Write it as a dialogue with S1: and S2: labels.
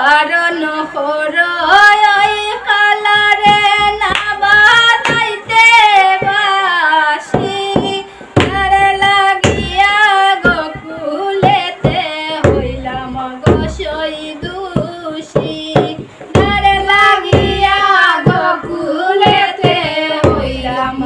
S1: কারণ হর কালারে না বাতাইতে বাসি। আর লাগিয়া গকুলেতে হইলাম গসই দুষি তার লাগিয়া গকুলেতে হইলাম